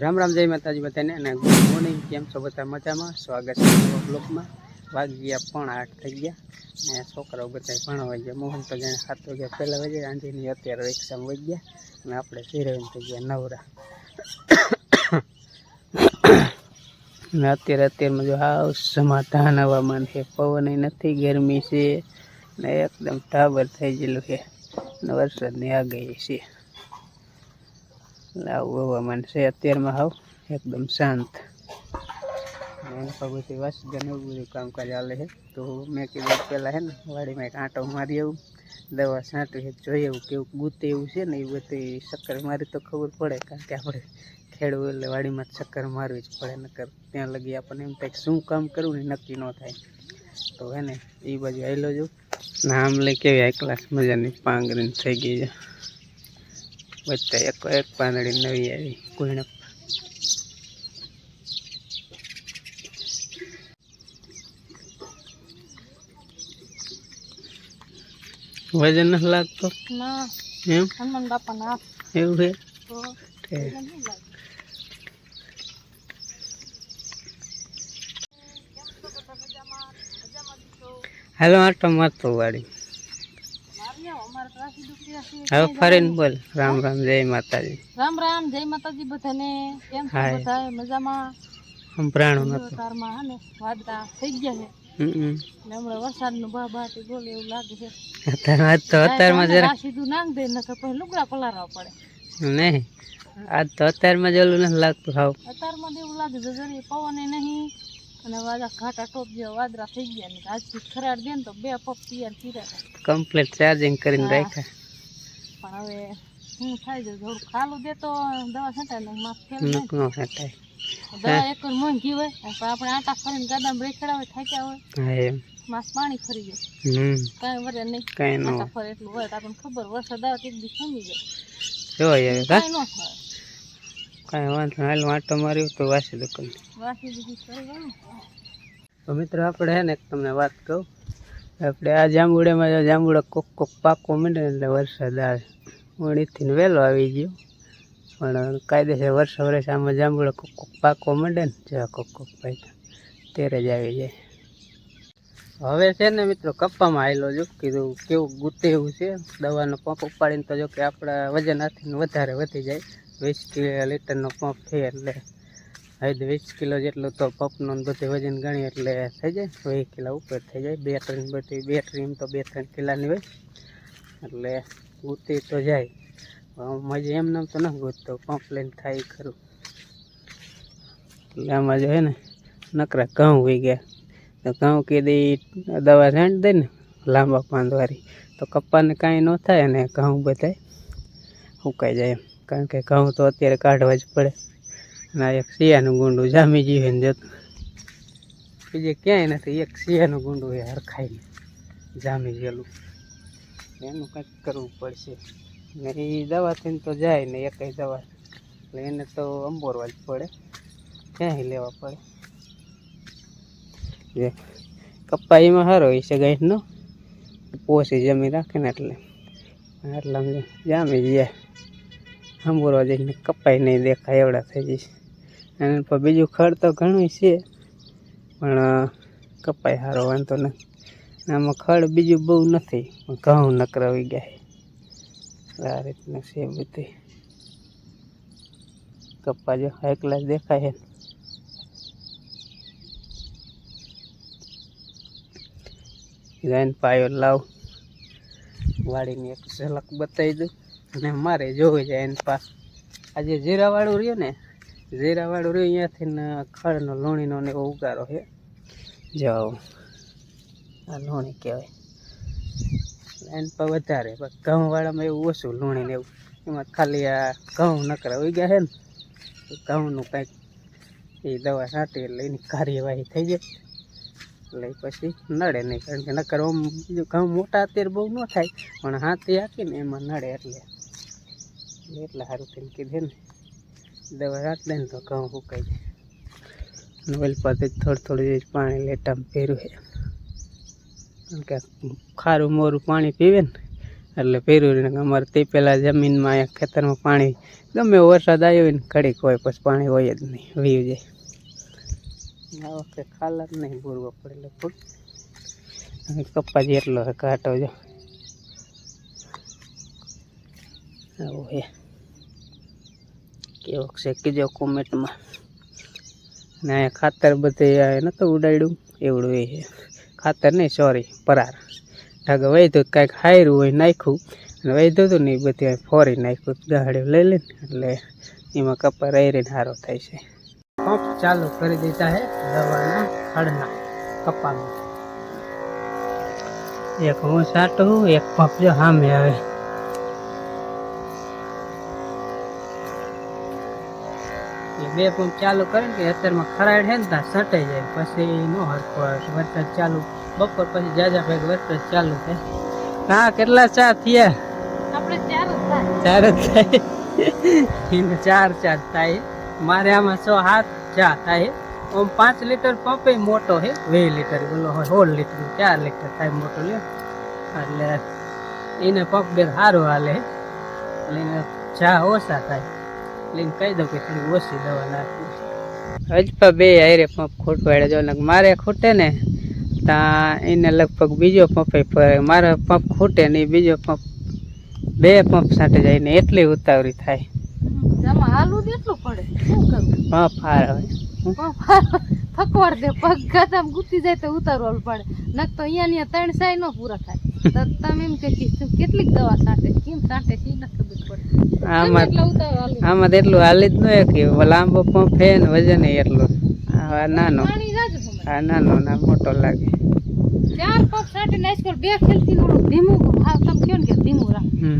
રામ રામ, જય માતાજી બધાને અને ગુડ મોર્નિંગ. કેમ છો બધા મજામાં? સ્વાગત છે બ્લોકમાં વાગ્યા પણ આઠ થઈ ગયા અને છોકરાઓ બધા ભણવા ગયા. મોહન તો જાણે સાત વાગ્યા પહેલાં વાગે આંધીની અત્યારે રિક્ષામાં વહી ગયા અને આપણે સિરેવન થઈ ગયા નવરા. ને અત્યારે અત્યારમાં જો હાવ સમાધાન હવામાન છે. પવન નથી, ગરમી છે ને એકદમ ટાબર થઈ ગયેલું છે. અને વરસાદની આગાહી છે. આવું હવામાન છે અત્યારમાં હાવ એકદમ શાંત. પર બધી એવું બધું કામકાજ ચાલે છે. તો મેં કીધું પહેલાં હે ને, વાડીમાં એક આંટો મારી આવું, દવા છાંટવી છે જોઈએ એવું કેવું ગુતે એવું છે ને એ બધી ચક્કર મારી તો ખબર પડે, કારણ કે આપણે ખેડવું એટલે વાડીમાં ચક્કર મારવી જ પડે, નકર ત્યાં લગી આપણને એમ થાય શું કામ કરવું ને નક્કી ન થાય. તો હે ને એ બાજુ આવેલો જો ને આમ લઈ કેવી આ ક્લાસ મજાની પાંગરીને થઈ ગઈ છે. વચ્ચે એક એક પાંદડી નવી આવી કુણપ વજન નથી લાગતો? એમ? એવું છે. હાલો આટો મારતો વાડી હવે ફરીને બોલ. રામ રામ જય માતાજી. રામ રામ જય માતાજી બધાને. કેમ છો બધા? મજામાં? સંભળાણું નતું તારમાં હે ને? વાદળા થઈ ગયા છે. ને હમણાં વરસાદનું બા બાટી બોલે એવું લાગે છે. અત્યારે તો અત્યારમાં જરા સીધું નાખ દે નકર પછી લુગડા પલારવા પડે. નહીં. આજ તો અત્યારમાં જ ઓલું નથી લાગતું હાવ. અત્યારમાં એવું લાગે છે જરી પવન નહીં અને વાદા ઘાટા ટોપ જેવા વાદળા થઈ ગયા ને આજથી ખરાડ દે ને તો બે પગ તૈયાર કમ્પ્લીટ ચાર્જિંગ કરીને. રાખ્યા. પણ હવે શું થાય છે થોડું ખાલું દે તો દવા છંટાય ને માફ ફેલ દવા એક મોંઘી હોય આપણે આટા ફરીને ગાદામાં રેખડા હોય થાક્યા હોય એમ. માસ પાણી ફરી જાય. કાંઈ વરે નહીં. કાંઈ ન ફરે એટલું હોય તો આપણને ખબર વરસાદ આવે તે દી સમી જાય. જો કાંઈ ન થાય. કાંઈ વાંધો. હાલ વાંટો માર્યો તો વાસી દુકાન. તો મિત્રો આપણે હે ને તમને વાત કહું. આપણે આ જાંબુડામાં જાંબુડો કોક કોક પાકો માંડે એટલે વરસાદ આવે. વણીથી વહેલો આવી ગયો. પણ કાયદેસર વર્ષ વર્ષ આમાં જાંબુડા કોક કોક પાકો માંડે ને જેવા કોક કોક ભાઈ ત્યારે જ આવી જાય. હવે છે ને મિત્રો કપ્પામાં આવેલો જો કીધું કેવું ગુતે એવું છે. દવાનો પંપ ઉપાડીને તો જો કે આપણા વજન હાથીને વધારે વધી જાય. વીસ લીટરનો પંપ છે એટલે હજી વીસ કિલો જેટલું તો પંપનો બધું વજન ગણી એટલે થઈ જાય વીસ કિલો ઉપર થઈ જાય. બે ત્રણ બધી બે એમ તો બે ત્રણ કિલાની હોય. એટલે ગૂંતી તો જાય. મજા એમ નામ તો ન ગૂંતતો, પંપ લઈને થાય ખરું. એટલે આમાં જો ને નકરા ઘઉં હોઈ ગયા. તો ઘઉં કીધી દવા છાંટી દે ને લાંબા પાંદવારી. તો કપ્પાને કાંઈ ન થાય અને ઘઉં બધાય સુકાઈ જાય એમ. કારણ કે ઘઉં તો અત્યારે કાઢવા જ પડે. અને એક શિયાનું ગુંડું જામી જીવે ને જતું બીજે ક્યાંય નથી, એક શિયાનું ગુંડું એ હરખાઈને જામી ગયેલું. એનું કંઈક કરવું પડશે. ને એ દવાથી તો જાય ને એક દવા. એટલે એને તો અંબોરવા જ પડે. ક્યાંય લેવા પડે. જે કપ્પા એમાં સારો હોય છે ગાંઠનો પોસી જમી રાખે ને એટલે. એટલા જામી ગયા. અંબોરવા જઈને કપાઈ નહીં દેખાય, એવડા થઈ જશે અને પણ બીજું ખડ તો ઘણું છે, પણ કપાઈ સારો વાંધો નથી. આમાં ખડ બીજું બહુ નથી, પણ ઘઉં નકરાવી ગયા આ રીતનું છે બધી કપા જો એકલા દેખાય છે જઈને પાયો લાવ. વાળીને એક ઝલક બતાવી દઉં. અને મારે જોવું છે એને પાસ. આજે જીરાવાળું રહ્યું ને જીરાવાળું રહ્યું, અહીંયાથી ને ખડનો લોણીનો ને એવો ઉગારો છે. જાઓ. આ લોણી કહેવાય. એન પર વધારે, પણ ઘઉંવાળામાં એવું ઓછું લૂણી ને એવું. એમાં ખાલી આ ઘઉં નકરા ઉગ્યા છે ને ઘઉંનું કંઈક એ દવા છાંટી એટલે એની કાર્યવાહી થઈ જાય. એટલે પછી નડે નહીં, કારણ કે નકર ઓમ બીજું ઘઉં મોટા, અત્યારે બહુ ન થાય, પણ હાથી હાકી ને એમાં નડે એટલે. એટલે સારું થઈને કીધું ને. દવા રાખી દે ને તો ઘઉં સુકાઈ જાય. ઓલ પાસે થોડું થોડું પાણી લેટામાં પહેર્યું છે કારણ કે ખારું મોરું પાણી પીવે ને, એટલે પહેર્યું અમારે તે પહેલાં જમીનમાં અહીંયા ખેતરમાં પાણી, ગમે વરસાદ આવ્યો હોય ને, ઘડીક હોય પછી પાણી હોય જ નહીં, વીવ જાય. આ વખતે ખાલા જ નહીં પૂરવો પડે લગભગ. અને કપ્પા જેટલો કાંટો જો. આવો હે. કેવો છે કીજો કોમેન્ટમાં. અને અહીંયા ખાતર બધે નહોતું ઉડાડ્યું, એવડું એ ખાતર નહીં સોરી પરાર. ઢાગા વૈધું કાંઈક હાર્યું હોય નાખ્યું, અને વૈધું હતું ને એ બધી ફોરી નાખ્યું ગાડીઓ લઈ લઈને, એટલે એમાં કપા રહી રહીને સારો થાય છે. પંપ ચાલુ કરી દીધા છે દવાના હળના કપામાં એક હું સાટું, એક પંપ જો સામે આવે. બે પંપ ચાલુ કરે ને કે અત્યારમાં ખરાડ છે ને ત્યાં સટાઈ જાય. પછી નો આવે વરસાદ ચાલુ બપોર પછી જાજા ભેગ વરસાદ ચાલુ થાય. હા કેટલા ચા થયા? આપણે ચાર જ થાય. ચાર જ થાય. ચાર ચાર થાય. મારે આમાં સો હાથ ચા થાય. આમ પાંચ લીટર પંપે મોટો છે. વીસ લીટર બોલો હોય સોળ લીટર ચાર લીટર થાય મોટો લે એટલે એને પંપ બે સારું હાલે. એટલે એને ચા ઓછા થાય. એને કહી દઉં કે થોડી ઓછી દવા નાખી હજપા બે આયરે પંપ ખૂટવાડે જો ને મારે ખૂટે ને ત્યાં એને લગભગ બીજો પંપે ફરે મારો પંપ ખૂટે નહીં બીજો પંપ બે પંપ સાથે જાય ને એટલી ઉતાવળી થાય. હમ, આમાં હાલવું એટલું પડે. શું કરવું પંપ હાર હોય. થકવાડ દે પગ ગાતા ગુતી જાય તો ઉતારવાનું પડે. નક તો અહીંયા ને ત્રણ સાય નો પૂરા થાય. તો તમે એમ કે કેટલીક દવા છાંટે? કેમ છાંટે? છે નથી ખબર પડે આમાં આમાં તો એટલું હાલી જ ન કે લાંબો પંપ છે ને વજન એટલું. આ નાનો. આ નાનો ના મોટો લાગે. ચાર પગ છાંટી ને આજકાલ બે ખેલથી થોડું ધીમું હા તમે કહો ને કે ધીમું રાખ. હમ.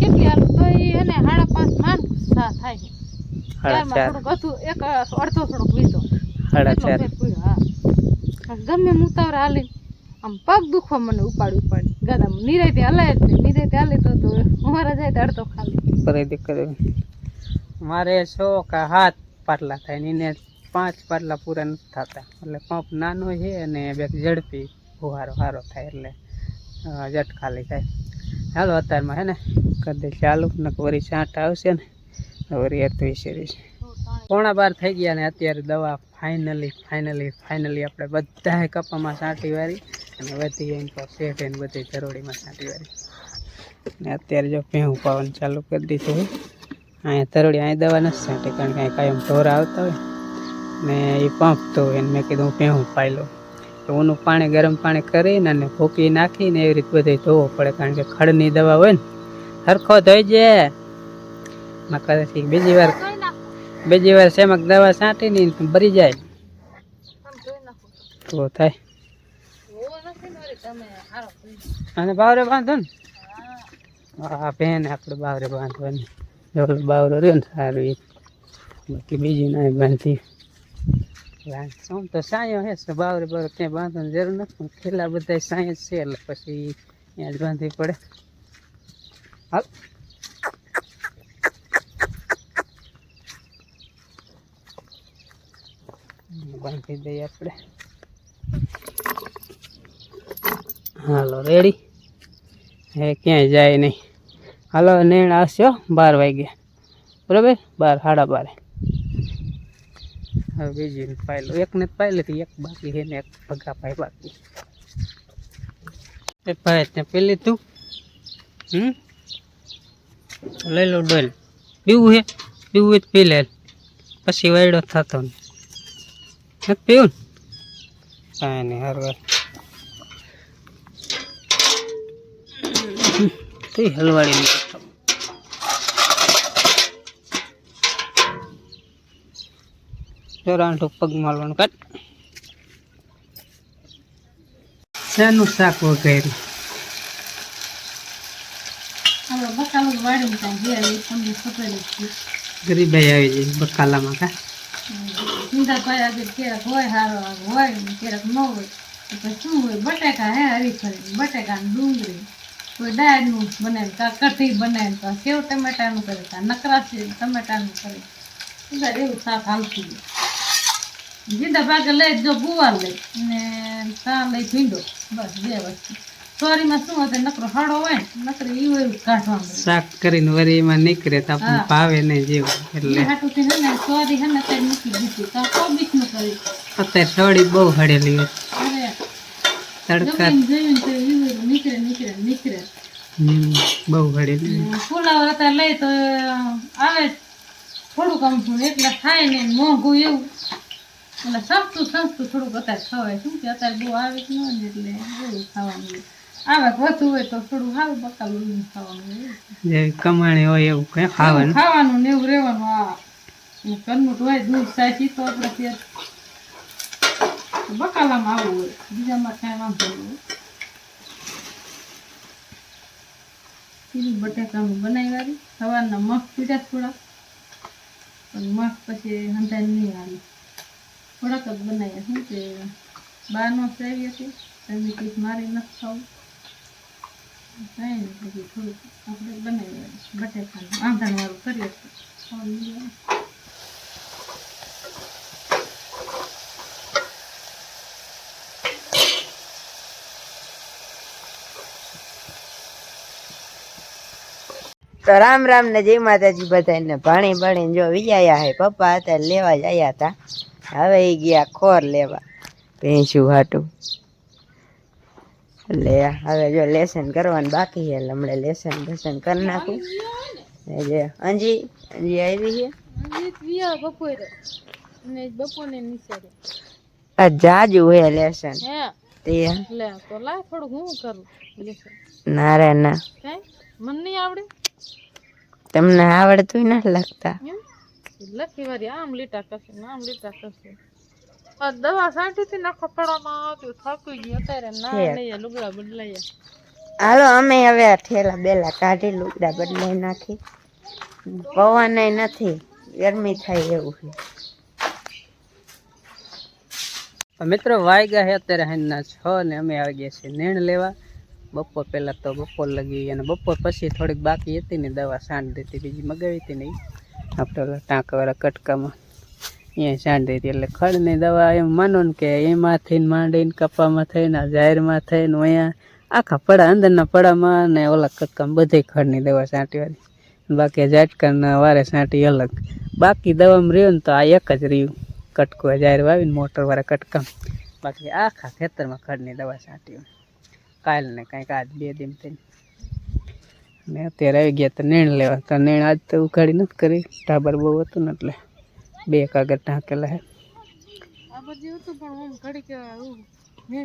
કેટલી હાલ? તો એને સાડા પાંચ માંડ થાય. છે ચાર. ચારમાં થોડુંક હતું એક અડધો થોડુંક વીતો સાડા ચાર. હા. ગમે ઉતાવળે હાલી આમ પગ દુખવા મને ઉપાડી ઉપાડી ગાદા નિરાયથી હલાય જ નહીં નિરાયતે હાલી તો અમારા જાય તો ખાલી. કરી દે મારે છો કા હાથ પાટલા થાય ને એને પાંચ પાટલા પૂરા નથી થતા. એટલે પંપ નાનો છે અને બે ઝડપી ફુહારો સારો થાય એટલે જટ ખાલી થાય. હાલો, અત્યારમાં હે ને, કરી દે ચાલુ ને વરી છાંટ આવશે ને વરી એરતું શરીર પોણા બાર થઈ ગયા ને અત્યારે દવા ફાઇનલી ફાઇનલી ફાઇનલી આપણે બધાએ કપામાં સાંટી વાળી અને બધી એમ પર શેઠ એને બધી ધરોડીમાં સાંટી વારી. ને અત્યારે જો ભેહું પાવાનું ચાલુ કરી દીધું હોય અહીંયા તરોડી અહીં દવા નથી સાંટી કારણ કે અહીં કાયમ ઢોરા આવતા હોય. ને એ પંપ તો એને મેં કીધું હું ભેહું પાઈ લઉં તો ઊનું પાણી, ગરમ પાણી કરીને અને ભૂકી નાખીને એવી રીતે બધે ધોવો પડે, કારણ કે ખડની દવા હોય ને સરખો ધોઈ જે પછી બીજી વાર બીજી વાર સેમક દવા છાંટીને ઈ ભરી જાય. તો થાય. ને અને બાવરે બાંધો ને? હા. હા બેન આપણે બાવરે બાંધવાની. જો બાવરો રહ્યો ને, સારું એ બાકી બીજી ના બાંધી. આમ તો સાયો હે બાવરે બાવરે ક્યાંય બાંધવાની જરૂર નથી છેલ્લા બધા સાંય છે, એટલે પછી ત્યાં જ બાંધવી પડે. હાલ. બાંધી દઈએ આપણે. હાલો રેડી હે ક્યાંય જાય નહીં. હાલો નેણ આવશે હો, બાર વાગ્યા બરાબર? બાર સાડા બારે. હવે બીજી પાયલો. એકને જ પાઈ લીધી એક બાકી છે ને એક ભગા પાય બાકી. એ ભાઈ તે પેલી તું? હમ? લઈ લો ડોલ. પીવું હે પીવું હોય તો પી લે. પછી વાયડો થતો ને નથી પીવું ને કાંઈ નહીં હારું તે હલવાડી નાખો. જો રાંઠું પગ મારવાનું કાઢ શેનું શાક વગેરે હવે બકાલું વાળીને ત્યાં ઘેર આવી તમને ખબર જ છે ગરીબાઈ આવી જાય બકાલામાં કોઈ આજે ક્યારેક હોય સારો હોય ક્યારેક ન હોય, તો શું હોય? બટાકા હે હરીફરી બટાકા ડુંગળી. કોઈ દાળનું બનાવે કાં કઢી બનાવીને કાં સેવ ટમેટાનું કરે? કાં નકરા છે, ટમેટાનું કરે. બધા એવું શાક હાલતું જીંદા ભાગે લઈ જો ગુવાર લઈ. ને કાં લઈ ભીંડો? બસ બે વસ્તુ. સોરીમાં શું હતું નકરો હાડો હોય ને નકરો ઈ હોય એવું કાઢવાનું. શાક કરીને વરી એમાં નીકળે તો આપણને. ભાવે નહીં જેવું એટલે હાટુથી હે ને સોરી હે ને તે મૂકી દીધી. તો કો કરી. અત્યારે સોડી બહુ હળેલી હોય. તડકા જોયું તો ઈ નીકળે નીકળે બહુ હળેલી હોય. અત્યારે લઈ તો આવે થોડુંક આમ એટલે થાય ને મોંઘું એવું. એટલે સસ્તું સસ્તું થોડુંક અત્યારે ખવાય. શું કે અત્યારે બહુ આવે જ ન એટલે એવું ખાવાનું. આવે વધુ હોય તો થોડું સારું બકાલું ખાવાનું હોય. એવું. જેવી કમાણી હોય એવું કઈ ખાવાનું? ખાવાનું ને એવું રહેવાનું આ ને હોય દૂધ સાચી તો આપણે ત્યાં બકાલામાં આવું હોય. બીજામાં કાંઈ વાંધો નહીં હોય. પેલું બટાકાનું બનાવ્યા સવારના મગ પીડા થોડા પણ મગ પછી હંધાઈ નહીં આવી થોડાક જ બનાવ્યા શું કે બહારનો સેવી હતી. એમની કંઈક મારી નથી ખાવું. તો રામ રામ ને જય માતાજી બધાને ભાણી ભાણી જો વિજાયા હે પપ્પા હતા લેવા જ આવ્યા હતા. હવે ગયા ખોર લેવા. ભેંસું હાટું. એટલે હવે જો લેસન કરવાનું બાકી છે એટલે હમણાં લેસન બેસન કરી નાખું. જે અંજી અંજી આવી છે? આ જાજુ હે લેસન. તે લે હું કરું ના રે ના. મને નહીં આવડે? તમને આવડતું નથી લખતા. લખી વારી આમ લીટા કરશે આમ લીટા કરશે. થાકી અત્યારે. ના લઈએ લુગડા બદલાઈએ. હાલો અમે હવે ઠેલા બેલા કાઢી લુગડા બદલાઈ નાખી. પવન નથી ગરમી થાય એવું છે. મિત્રો વાગ્યા છે અત્યારે હાંજના છ ને અમે આવી ગયા છીએ નીણ લેવા. બપોર પહેલાં તો બપોર લગી અને બપોર પછી થોડીક બાકી હતી ને દવા સાંડ દીધી બીજી મગાવી હતી નહીં આપણે ટાંકાવાળા કટકામાં. અહીંયા સાંડ હતી. એટલે ખડની દવા એમ માનો ને કે એમાંથી થઈને માંડીને કપામાં થઈને, આ જાહેરમાં થઈને અહીંયા આખા પડા, અંદરના પડામાં ને ઓલા કક્કામાં બધી ખડની દવા છાંટવાની બાકી ઝાટકાના વારે છાંટી અલગ. બાકી દવામાં રહ્યું ને તો આ એક જ રહ્યું. કટકું જાહેર વાવીને મોટરવાળા કટકામ. બાકી આખા ખેતરમાં ખડની દવા છાંટી હોય કાલ કાંઈક આજ બે દિન થઈને. ને અત્યારે આવી ગયા તો, નીણ લેવા. તો નીણ આજ તો ઉઘાડી નથી કરી. ટાબર બહુ હતું ને એટલે. બે કાગળ ઢાંકેલા હે.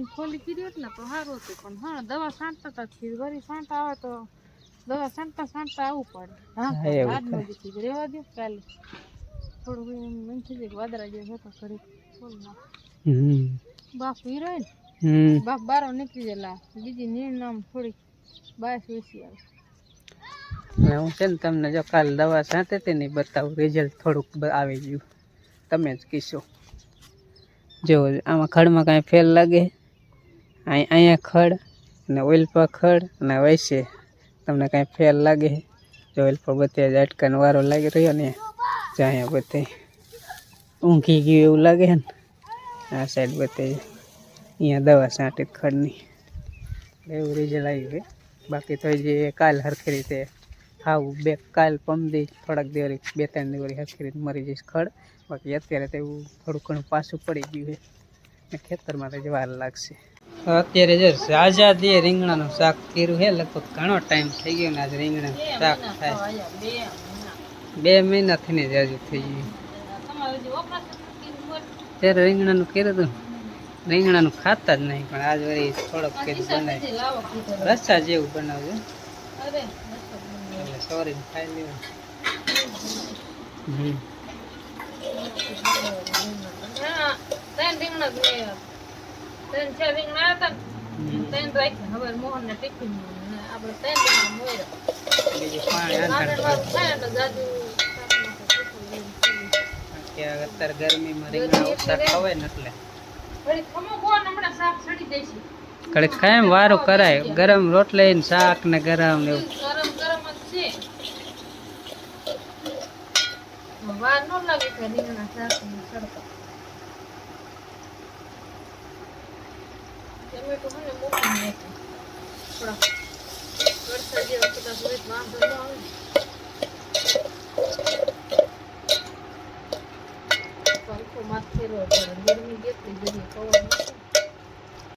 ખોલી તો સારું હતું. પણ હા દવા છાંટતા હતા થી વળી છાંટા આવે તો દવા છાંટતા છાંટતા આવવું પડે. હા આજનો થાય. દીધી રહેવા દો કાલે. થોડું એમ થઈ જાય કે વાદળા જેવું હતો નાખ. હમ. હીરો ને? બાપ બારો નીકળી ગયેલા. બીજી નીર નામ થોડીક બાયસ વેસી આવે. અને હું છે ને તમને જો કાલ દવા સાથે હતી ને બતાવું રિઝલ્ટ થોડુંક આવી ગયું. તમે જ કીશો. જો, આમાં ખડમાં કાંઈ ફેલ લાગે અહીં અહીંયા ખડ અને ઓઇલ પર ખડ અને વૈસે તમને કાંઈ ફેલ લાગે, જો ઓઇલ પર બધે ઝાટકાનો વારો લાગી રહ્યો ને, જો અહીંયા બધે ઊંઘી ગયું એવું લાગે ને, આ સાઈડ બધે અહીંયા દવા છાંટી ખડની. એવું રિઝલ્ટ આવ્યું ગયું. બાકી તો જે કાલ હરખી રીતે હાવ બે કાલ પમદી થોડાક દિવસ બે ત્રણ દિવસ રીતે મરી જઈશ ખડ. બાકી અત્યારે તો એવું થોડું ઘણું પાછું પડી ગયું છે. ને ખેતરમાં તો જવા લાગશે. અત્યારે જો દે રીંગણાનું શાક કર્યું છે, લગભગ ઘણો ટાઈમ થઈ ગયો ને આજે રીંગણાનું શાક થાય બે મહિનાથી ને જ હજુ થઈ ગયું ત્યારે રીંગણાનું કર્યું હતું રીંગણાનું ખાતા જ નહીં, પણ આજ વળી થોડોક કીધું બનાવી તે લાવો જેવું બનાવજો અરે એટલે સોરી ખાઈ લેવું હમ ત્રણ રીંગણા ત્રણ ચાર રીંગણા હતા ત્રણ રાખ્યા હવે મોહન ને ટિફિન આપણે ત્રણ રીંગણા અત્યારે ગરમીમાં રીંગણા ખવાય ને એટલે છે કડક ખાય એમ વારું કરાય ગરમ રોટલી ને શાક ને ગરમ ને એવું ગરમ ગરમ જ છે વાર ન લાગે કે રીંગણા શાક ને ટમેટું મૂકી નાખ્યું થોડા વરસાદ જેવા કદાચ હોય તો વાંધો ન આવે. પંખો માથે ફેરવો પડે ગરમી કેટલી બધી પવન